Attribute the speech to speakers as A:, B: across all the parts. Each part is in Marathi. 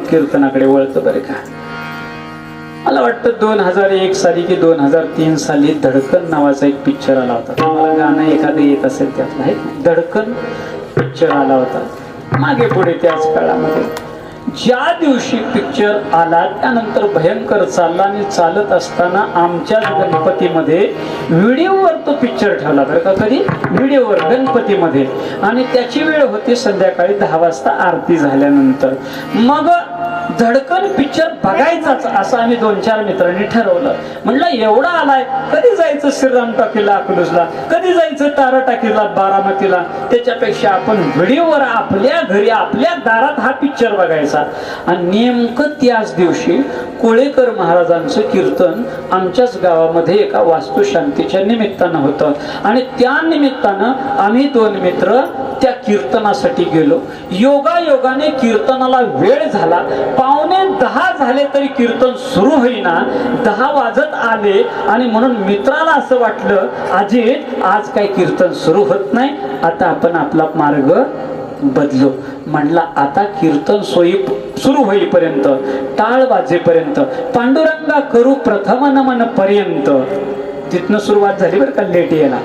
A: कीर्तनाकडे वळतं बरं का? मला वाटतं दोन हजार एक साली की दोन हजार तीन साली धडकन नावाचा एक पिक्चर आला होता. तुम्हाला गाणं एखादं येत असेल त्यातलं आहे धडकन पिक्चर आला होता. मागे पुढे त्याच काळामध्ये. ज्या दिवशी पिक्चर आला त्यानंतर भयंकर चालला आणि चालत असताना आमच्याच गणपतीमध्ये व्हिडिओवर तो पिक्चर ठेवला बरं का कधी? व्हिडिओवर गणपतीमध्ये. आणि त्याची वेळ होती संध्याकाळी दहा वाजता आरती झाल्यानंतर. मग धडकन पिक्चर बघायचाच असं आम्ही दोन चार मित्रांनी ठरवलं. म्हणलं एवढा आलाय कधी जायचं श्रीराम टाकीला अकलूजला कधी जायचं तारा टाकीला बारामतीला? त्याच्यापेक्षा आपण व्हिडिओवर आपल्या घरी आपल्या दारात हा पिक्चर बघायचा. आणि नेमकं त्याच दिवशी कोळेकर महाराजांचं कीर्तन आमच्याच गावामध्ये एका वास्तुशांतीच्या निमित्तानं होतं. आणि त्या निमित्तानं आम्ही दोन मित्र त्या कीर्तनासाठी गेलो. योगा योगाने कीर्तनाला वेळ झाला. पावणे दहा झाले तरी कीर्तन सुरू होईना. दहा वाजत आले आणि म्हणून मित्राला असं वाटलं अजित आज काही कीर्तन सुरू होत नाही. आता आपण आपला मार्ग बदलो. म्हणला आता कीर्तन सोयी सुरू होईपर्यंत टाळ वाजेपर्यंत पांडुरंगा करू प्रथम नमन पर्यंत तिथनं सुरुवात झाली बरं का लेट यायला.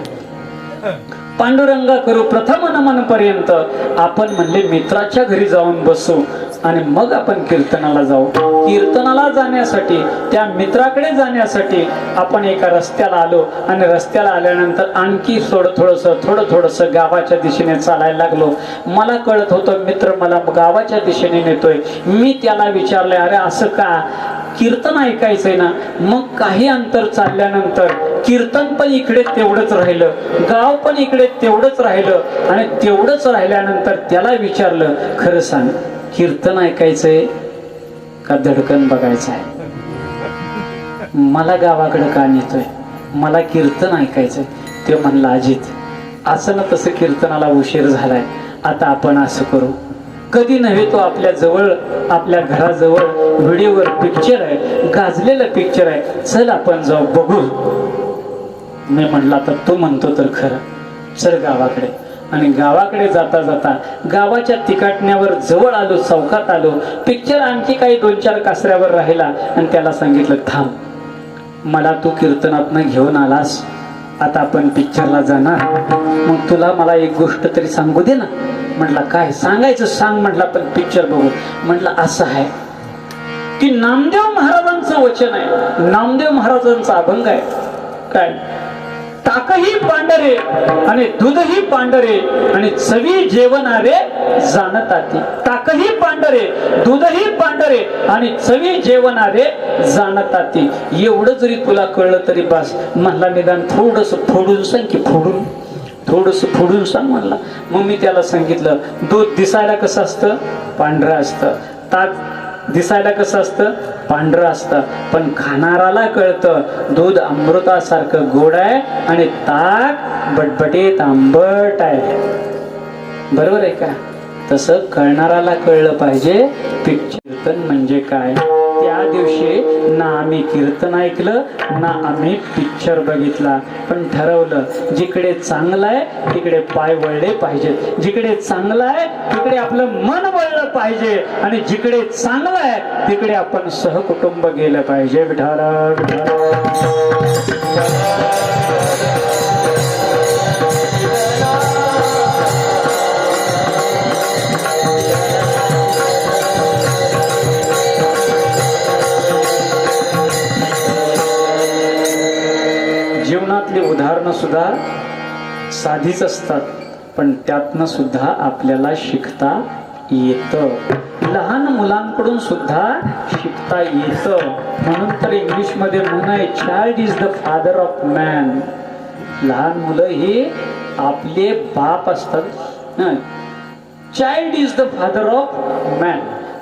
A: पांडुरंगा करू प्रथम नमन पर्यंत. आपण म्हणले मित्राच्या घरी जाऊन बसू आणि मग आपण कीर्तनाला जाऊ. कीर्तनाला जाण्यासाठी त्या मित्राकडे जाण्यासाठी आपण एका रस्त्याला आलो आणि रस्त्याला आल्यानंतर आणखी थोडं थोडस थोडं थोडस गावाच्या दिशेने चालायला लागलो. मला कळत होतं मित्र मला गावाच्या दिशेने नेतोय. मी त्याला विचारलंय अरे असं का? कीर्तन ऐकायचंय ना. मग काही अंतर चालल्यानंतर कीर्तन पण इकडे तेवढंच राहिलं गाव पण इकडे तेवढंच राहिलं आणि तेवढंच राहिल्यानंतर त्याला विचारलं खरं सांग कीर्तन ऐकायचंय का धडकन बघायचं आहे मला गावाकडे का नेतोय? मला कीर्तन ऐकायचंय. ते म्हणलं अजित असं ना तसं कीर्तनाला उशीर झालाय आता आपण असं करू. कधी नव्हे तो आपल्या जवळ आपल्या घराजवळ व्हिडिओवर पिक्चर आहे गाजलेलं पिक्चर आहे. चल आपण जाऊ बघू. नाही म्हणला तर तू म्हणतो तर खरं. सर गावाकडे. आणि गावाकडे जाता जाता गावाच्या तिकाटण्यावर जवळ आलो चौकात आलो. पिक्चर आणखी काही दोन चार कासऱ्यावर राहिला आणि त्याला सांगितलं थांब. मला तू कीर्तनातनं घेऊन आलास. आता आपण पिक्चरला जाणार. मग तुला मला एक गोष्ट तरी सांगू दे ना. म्हटलं काय? सांगायचं सांग. म्हटलं पण पिक्चर बघू. म्हटलं असं आहे की नामदेव महाराजांचं वचन आहे. नामदेव महाराजांचा अभंग आहे. काय? ताकही पांढरे आणि दूधही पांढरे आणि चवी जेवणारे जाणताती. ताकही पांढरे दूधही पांढरे आणि चवी जेवणारे जाणताती. एवढं जरी तुला कळलं तरी बस म्हणला निदान थोडस फोडून सांग की फोडून. थोडस फोडून सांग म्हणला. मग मी त्याला सांगितलं दूध दिसायला कसं असतं? पांढरं असतं. ताक दिसायला कसं असतं? पांढरं असतं. पण खाणाराला कळतं दूध अमृतासारखं गोड आहे आणि ताक बटबटीत आंबट आहे. बरोबर आहे का? तसं कळणाराला कळलं पाहिजे कीर्तन म्हणजे काय? त्या दिवशी आम्ही कीर्तन ऐकलं ना आम्ही पिक्चर बघितला. पण ठरवलं जिकडे चांगलं आहे तिकडे पाय वळले पाहिजेत जिकडे चांगलं आहे तिकडे आपलं मन वळलं पाहिजे. आणि जिकडे चांगलं आहे तिकडे आपण सहकुटुंब गेलं पाहिजे. विठाल जीवनातली उदाहरणं सुद्धा साधीच असतात पण त्यातनं सुद्धा आपल्याला शिकता येतं. लहान मुलांकडून सुद्धा शिकता येतं. म्हणून तर इंग्लिशमध्ये म्हण आहे child is the father of man लहान मुलं ही आपले बाप असतात. Child is the father of man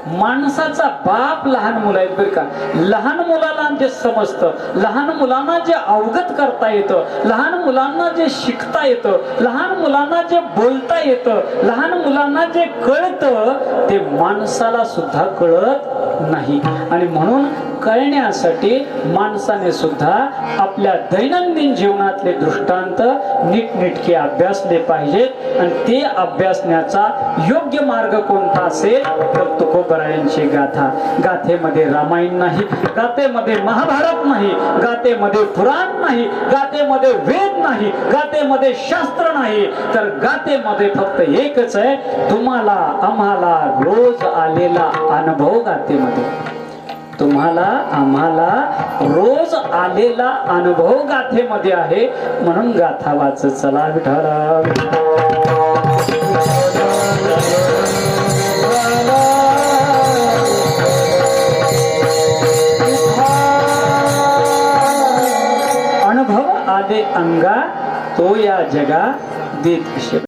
A: माणसाचा बाप लहान मुलं आहेत बरं का. लहान मुलाला जे समजतं लहान मुलांना जे अवगत करता येतं लहान मुलांना जे शिकता येतं लहान मुलांना जे बोलता येतं लहान मुलांना जे कळतं ते माणसाला सुद्धा कळत नाही. आणि म्हणून कळण्यासाठी माणसाने सुद्धा आपल्या दैनंदिन जीवनातले दृष्टांत नीटनेटके अभ्यासले पाहिजेत आणि ते अभ्यासण्याचा योग्य मार्ग कोणता असेल तर तुकोबरायांची गाथा. गाथेमध्ये रामायण नाही गाथेमध्ये महाभारत नाही गाथेमध्ये पुराण नाही गाथेमध्ये वेद नाही गाथेमध्ये शास्त्र नाही. तर गाथेमध्ये फक्त एकच आहे तुम्हाला आम्हाला रोज आलेला अनुभव गाथेमध्ये. तुम्हाला आम्हाला रोज आलेला अनुभव गाथेमध्ये आहे. म्हणून गाथा वाच. चला विठाला अनुभव आले अंगा तो या जगा देत